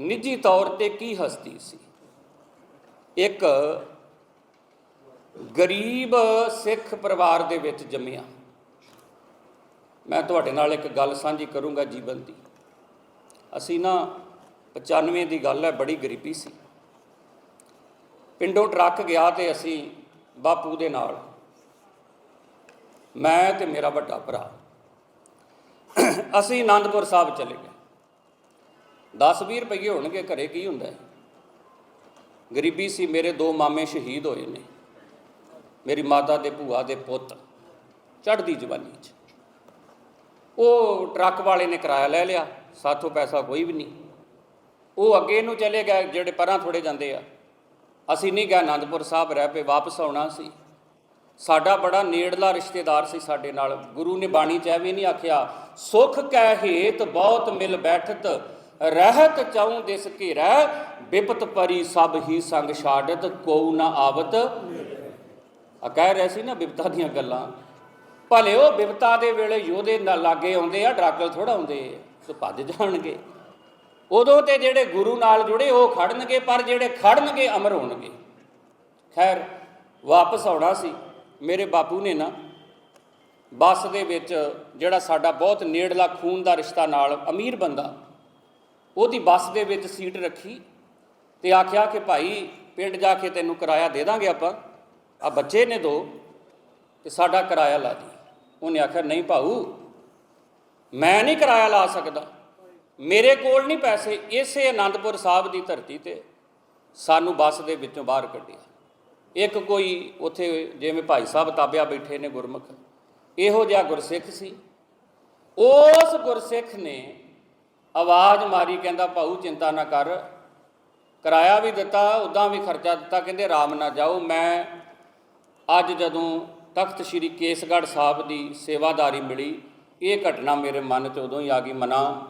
ਨਿੱਜੀ ਤੌਰ ਤੇ ਕੀ ਹਸਤੀ ਸੀ? ਇੱਕ, ਗਰੀਬ ਸਿੱਖ ਪਰਿਵਾਰ ਦੇ ਵਿੱਚ ਜੰਮਿਆ। ਮੈਂ ਤੁਹਾਡੇ ਨਾਲ ਇੱਕ ਗੱਲ ਸਾਂਝੀ ਕਰੂੰਗਾ ਜੀਵਨ ਦੀ। ਅਸੀਂ ਨਾ 95 ਦੀ ਗੱਲ ਹੈ, ਬੜੀ ਗਰੀਬੀ ਸੀ। ਪਿੰਡੋਂ ਟਰੱਕ ਗਿਆ ਤੇ ਅਸੀਂ ਬਾਪੂ ਦੇ ਨਾਲ। ਮੈਂ ਤੇ ਮੇਰਾ ਵੱਡਾ ਭਰਾ। ਅਸੀਂ ਆਨੰਦਪੁਰ ਸਾਹਿਬ ਚਲੇ ਗਏ। 10-20 ਰੁਪਏ ਹੋਣਗੇ, ਘਰੇ ਕੀ ਹੁੰਦਾ ਗਰੀਬੀ ਸੀ, ਮੇਰੇ ਦੋ ਮਾਮੇ ਸ਼ਹੀਦ ਹੋਏ ਨੇ। ਮੇਰੀ ਮਾਤਾ ਦੇ ਭੂਆ ਦੇ ਪੁੱਤ, ਚੜ੍ਹਦੀ ਜਵਾਨੀ 'ਚ। ਉਹ ਟਰੱਕ ਵਾਲੇ ਨੇ ਕਿਰਾਇਆ ਲੈ ਲਿਆ, ਸਾਥੋਂ ਪੈਸਾ ਕੋਈ ਵੀ ਨਹੀਂ। ਉਹ ਅੱਗੇ ਨੂੰ ਚਲੇ ਗਏ, ਜਿਹੜੇ ਪਰਾਂ ਥੋੜੇ ਜਾਂਦੇ ਆ। ਅਸੀਂ ਨਹੀਂ ਗਏ ਆਨੰਦਪੁਰ ਸਾਹਿਬ ਰਹਿ ਪਏ, ਵਾਪਸ ਆਉਣਾ ਸੀ। ਸਾਡਾ ਬੜਾ ਨੇੜਲਾ ਰਿਸ਼ਤੇਦਾਰ ਸੀ ਸਾਡੇ ਨਾਲ। ਗੁਰੂ ਨੇ ਬਾਣੀ ਚ ਇਹ ਵੀ ਨਹੀਂ ਆਖਿਆ, ਸੁਖ ਕਹਿ ਹੇਤ ਬਹੁਤ ਮਿਲ ਬੈਠਤ ਰਹਿਤ ਚਾਉ ਦਿਸ ਘੇਰੈ, ਬਿਪਤ ਪਰੀ ਸਭ ਹੀ ਸੰਗ ਛਾੜਤ, ਕੋਉ ਨਾ ਆਵਤ। ਆ ਕਹਿ ਰਿਹਾ ਸੀ ਨਾ ਬਿਪਤਾ ਦੀਆਂ ਗੱਲਾਂ। ਭਲੇ ਉਹ ਬਿਪਤਾ ਦੇ ਵੇਲੇ ਯੋਧੇ ਨਾਲ ਲਾਗੇ ਆਉਂਦੇ ਆ ਡਰਾਕਲ ਥੋੜਾ ਆਉਂਦੇ ਸੋ ਭੱਜ ਜਾਣਗੇ। ਉਦੋਂ ਤੇ ਜਿਹੜੇ ਗੁਰੂ ਨਾਲ ਜੁੜੇ, ਉਹ ਖੜਨਗੇ, ਪਰ ਜਿਹੜੇ ਖੜਨਗੇ, ਅਮਰ ਹੋਣਗੇ। ਖੈਰ, ਵਾਪਸ ਆਉਣਾ ਸੀ। ਮੇਰੇ ਬਾਪੂ ਨੇ ਨਾ, ਬੱਸ ਦੇ ਵਿੱਚ ਜਿਹੜਾ ਸਾਡਾ ਬਹੁਤ ਨੇੜਲਾ ਖੂਨ ਦਾ ਰਿਸ਼ਤਾ ਨਾਲ ਅਮੀਰ ਬੰਦਾ ਉਹਦੀ ਬੱਸ ਦੇ ਵਿੱਚ ਸੀਟ ਰੱਖੀ ਤੇ ਆਖਿਆ ਕਿ ਭਾਈ ਪਿੰਡ ਜਾ ਕੇ ਤੈਨੂੰ ਕਿਰਾਇਆ ਦੇ ਦਾਂਗੇ ਆਪਾਂ। ਆ ਬੱਚੇ ਨੇ ਦੋ ਤੇ ਸਾਡਾ ਕਿਰਾਇਆ ਲਾ ਦੀ। ਉਹਨੇ ਆਖਿਆ, ਨਹੀਂ ਭਾਊ, ਮੈਂ ਨਹੀਂ ਕਿਰਾਇਆ ਲਾ ਸਕਦਾ। ਮੇਰੇ ਕੋਲ ਨਹੀਂ ਪੈਸੇ। ਇਸੇ ਆਨੰਦਪੁਰ ਸਾਹਿਬ ਦੀ ਧਰਤੀ ਤੇ ਸਾਨੂੰ ਬੱਸ ਦੇ ਵਿੱਚੋਂ ਬਾਹਰ ਕੱਢਿਆ। ਇੱਕ ਕੋਈ ਉੱਥੇ ਜਿਵੇਂ ਭਾਈ ਸਾਹਿਬ ਤਾਬਿਆ ਬੈਠੇ ਨੇ ਗੁਰਮੁਖ, ਇਹੋ ਜਿਹਾ ਗੁਰਸਿੱਖ ਸੀ। ਉਸ ਗੁਰਸਿੱਖ ਨੇ ਆਵਾਜ਼ ਮਾਰੀ ਕਹਿੰਦਾ, ਭਾਊ, ਚਿੰਤਾ ਨਾ ਕਰ। ਕਿਰਾਇਆ ਵੀ ਦਿੱਤਾ, ਉਦਾਂ ਵੀ ਖਰਚਾ ਦਿੱਤਾ। ਕਹਿੰਦੇ ਆਰਾਮ ਨਾਲ ਜਾਓ। ਮੈਂ ਅੱਜ ਜਦੋਂ ਤਖਤ ਸ੍ਰੀ ਕੇਸਗੜ੍ਹ ਸਾਹਿਬ ਦੀ ਸੇਵਾਦਾਰੀ ਮਿਲੀ, ਇਹ ਘਟਨਾ ਮੇਰੇ ਮਨ 'ਚ ਉਦੋਂ ਹੀ ਆ ਗਈ। ਮਨਾ,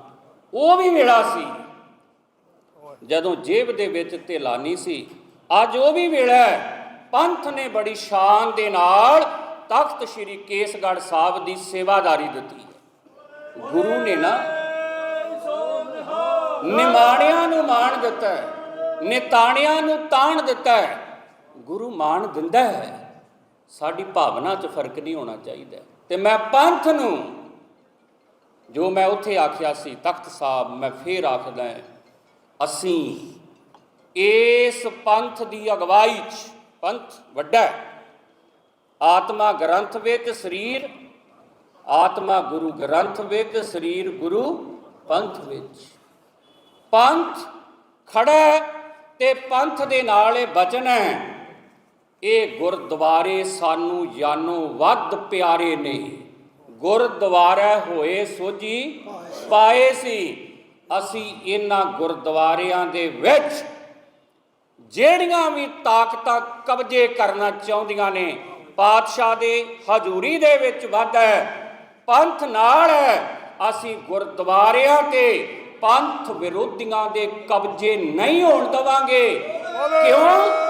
ਉਹ ਵੀ ਵੇਲਾ ਸੀ। ਜਦੋਂ ਜੇਬ ਦੇ ਵਿੱਚ ਧੇਲਾਨੀ ਸੀ, ਅੱਜ ਉਹ ਵੀ ਵੇਲਾ ਪੰਥ ਨੇ ਬੜੀ ਸ਼ਾਨ ਦੇ ਨਾਲ ਤਖਤ ਸ੍ਰੀ ਕੇਸਗੜ੍ਹ ਸਾਹਿਬ ਦੀ ਸੇਵਾਦਾਰੀ ਦਿੱਤੀ ਗੁਰੂ ਨੇ ਨਾ ਨਿਮਾਣਿਆਂ ਨੂੰ ਮਾਣ ਦਿੱਤਾ ਹੈ, ਨਿਤਾਣਿਆਂ ਨੂੰ ਤਾਣ ਦਿੱਤਾ ਹੈ। ਗੁਰੂ ਮਾਣ ਦਿੰਦਾ ਹੈ, ਸਾਡੀ ਭਾਵਨਾ 'ਚ ਫ਼ਰਕ ਨਹੀਂ ਹੋਣਾ ਚਾਹੀਦਾ। ਤੇ ਮੈਂ ਪੰਥ ਨੂੰ ਜੋ ਮੈਂ ਉੱਥੇ ਆਖਿਆ ਸੀ, ਤਖਤ ਸਾਹਿਬ, ਮੈਂ ਫੇਰ ਆਖਦਾ ਅਸੀਂ ਇਸ ਪੰਥ ਦੀ ਅਗਵਾਈ 'ਚ, ਪੰਥ ਵੱਡਾ ਆਤਮਾ ਗ੍ਰੰਥ ਵਿੱਚ ਸਰੀਰ, ਆਤਮਾ ਗੁਰੂ ਗ੍ਰੰਥ ਵਿੱਚ ਸਰੀਰ, ਗੁਰੂ ਪੰਥ ਵਿੱਚ। ਪੰਥ ਖੜਾ ਤੇ ਪੰਥ ਦੇ ਨਾਲ ਇਹ ਬਚਨ ਹੈ। ਇਹ ਗੁਰਦੁਆਰੇ ਸਾਨੂੰ ਜਾਨੋਂ ਵੱਧ ਪਿਆਰੇ ਨੇ। ਗੁਰਦੁਆਰਾ ਹੋਏ ਸੋਜੀ ਪਾਏ ਸੀ। ਅਸੀਂ ਇਹਨਾਂ ਗੁਰਦੁਆਰਿਆਂ ਦੇ ਵਿੱਚ ਜਿਹੜੀਆਂ ਵੀ ਤਾਕਤਾਂ ਕਬਜ਼ੇ ਕਰਨਾ ਚਾਹੁੰਦੀਆਂ ਨੇ, ਪਾਤਸ਼ਾਹ ਦੇ ਹਜ਼ੂਰੀ ਦੇ ਵਿੱਚ ਵੱਧ ਹੈ। ਪੰਥ ਨਾਲ ਹੈ। ਅਸੀਂ ਗੁਰਦੁਆਰਿਆਂ ਤੇ ਪੰਥ ਵਿਰੋਧੀਆਂ ਦੇ ਕਬਜ਼ੇ ਨਹੀਂ ਹੋਣ ਦਵਾਂਗੇ। ਕਿਉਂ?